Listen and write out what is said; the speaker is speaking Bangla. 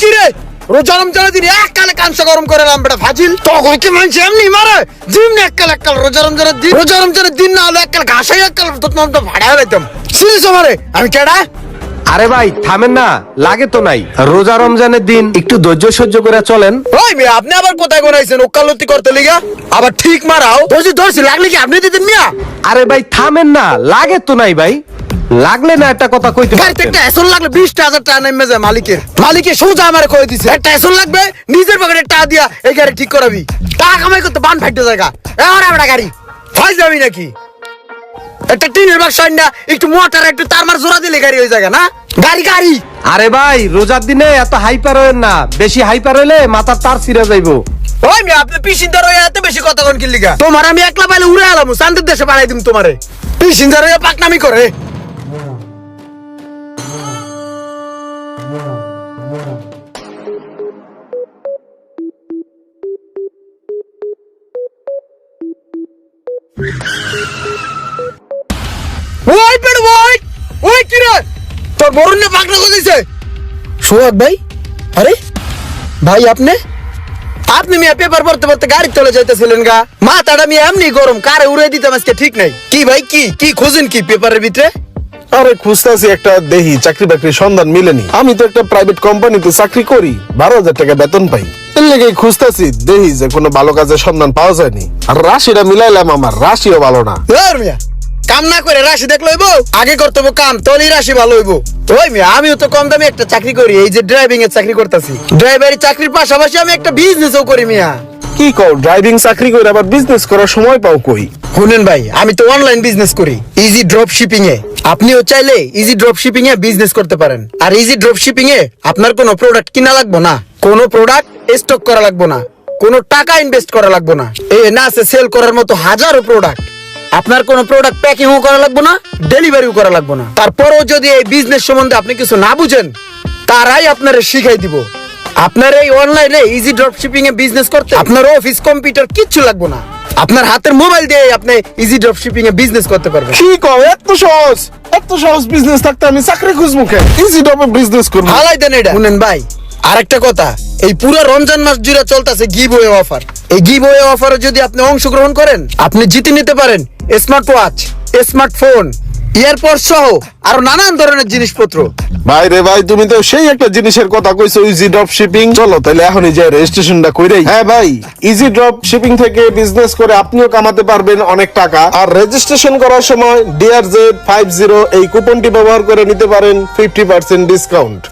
কি রে? রোজা রমজানের দিন এক কালে কাংসা গরম করে এলাম বেটা ফাজিল। তখন কি মানছে এমনি মারে? জিমনি এক কাল এক কাল রোজা রমজানের দিন। রোজা রমজানের দিন না হলে এক কাল ঘাসাই এক কাল তো তোমার তো ভাড়া হইতাম সিরিজ মারে আমি কেডা? আরে ভাই থামেন না লাগে তো নাই। রোজা রমজানের দিন একটু ধৈর্য সহ্য করে চলেন। ওই মেয়ে আপনি আবার কোথায় গোনাইছেন ওকালতি করতে লিগা? আবার ঠিক মারাও? ধরছি ধরছি লাগলে কি আপনি দিতেন মিয়া? আরে ভাই থামেন না লাগে তো নাই ভাই। লাগলে না একটা কথা কইতে গাড়িতে। একটা এসন লাগলে বিশটা হাজার টাকা নেমে যায় মালিকের। মালিকের সোজা আমার কয়ে দিছে একটা এসন লাগবে নিজের পকেটে টাকা দিয়া এই গাড়ি ঠিক করাবি। টাকা কামাই করতে বান ফাইটে জায়গা। এবার আমরা গাড়ি যাবি নাকি? একটা টিনের বাক্স আইন না একটু মোটর একটু তার মার জোড়া দিলে গাড়ি হয়ে জায়গা না? গাড়ি গাড়ি। আরে ভাই রোজার দিনে এত হাইপার হইেন না। বেশি হাইপার হইলে মাথার তার ছিঁড়ে যাইবো। ওই মেয়ে আপনি পিসিন্দার হয়ে এত বেশি কথা কোন কি লিগা তোমার আমি একলা পাইলে উড়ে আলাম শান্তির দেশে বাড়াই দিম তোমারে। পিসিন্দার হয়ে পাকনামি করে। ওই পেড় ওই ওই কি রে? তোর বরুণ নে পাকনা কোথাইছে সোহাগ ভাই আরে ভাই আপনি? আপনি মিয়া পেপার পড়তে পড়তে গাড়ি চলে যাইতেছিলেন গা। মাথাটা মিয়া এমনি গরম কারে উড়ে দিতাম আজকে ঠিক নাই। কি ভাই কি কি খোঁজেন কি পেপারের ভিতরে? আরে খুঁজতেছি একটা দেহি চাকরি বাকরির সন্ধান মিলেনি। আমি তো একটা প্রাইভেট কোম্পানিতে চাকরি করি বারো হাজার টাকা বেতন পাই। এর লেগে খুঁজতেছি দেহি যে কোনো ভালো কাজের সন্ধান পাওয়া যায়নি। আর রাশিটা মিলাইলাম আমার রাশিও ভালো না। মিয়া কাম না করে রাশি দেখল হইবো আগে করতে হইবো কাম তলেই রাশি ভালো হইবো। ওই মিয়া আমিও তো কম দামে একটা চাকরি করি এই যে ড্রাইভিং এর চাকরি করতেছি। ড্রাইভারি চাকরির পাশাপাশি আমি একটা বিজনেসও করি মিয়া। কি কও ড্রাইভিং চাকরি করে আবার বিজনেস করার সময় পাও কই? শুনেন ভাই আমি তো অনলাইন বিজনেস করি ইজি ড্রপ শিপিং এ। আপনিও চাইলে ইজি ড্রপ শিপিং এ বিজনেস করতে পারেন। আর ইজি ড্রপ শিপিং এ আপনার কোনো প্রোডাক্ট কিনা লাগবে না। কোনো প্রোডাক্ট স্টক করা লাগবে না। কোনো টাকা ইনভেস্ট করা লাগবে না। এ না আছে সেল করার মতো হাজারো প্রোডাক্ট আপনার কোনো প্রোডাক্ট প্যাকিংও করা লাগবে না ডেলিভারিও করা লাগবে না। তারপরেও যদি এই বিজনেস সম্বন্ধে আপনি কিছু না বুঝেন তারাই আপনারে শিখাই দিব। আপনার এই অনলাইনে ইজি ড্রপ শিপিং এ বিজনেস করতে আপনার অফিস কম্পিউটার কিচ্ছু লাগবে না। আপনার হাতের মোবাইল দিয়ে আপনি ইজি ড্রপ শিপিং এ বিজনেস করতে পারবেন। কি কও এত সহজ এত সহজ বিজনেস থাকতে আমি চাকরি খুঁজবো কেন ইজি ডবে বিজনেস করব। হালাই দেন এটা। শুনেন ভাই আরেকটা কথা এই পুরো রমজান মাস জুড়ে চলতেছে গিভ অফার এই গিভ অফারে যদি আপনি অংশগ্রহণ করেন আপনি জিতে নিতে পারেন। স্মার্ট ওয়াচ স্মার্টফোন ইয়ারপড সহ আরও নানান ধরনের জিনিসপত্র। ভাই রে ভাই তুমি তো সেই একটা জিনিসের কথা কইছো ইজি ড্রপ শিপিং চলো তাহলে এখনই যাই রেজিস্ট্রেশনটা কইরাই। হ্যাঁ ভাই ইজি ড্রপ শিপিং থেকে বিজনেস করে আপনিও কামাতে পারবেন অনেক টাকা। আর রেজিস্ট্রেশন করার সময় ডিআর জেড ফাইভ জিরো এই কুপনটি ব্যবহার করে নিতে পারেন ফিফটি পার্সেন্ট ডিসকাউন্ট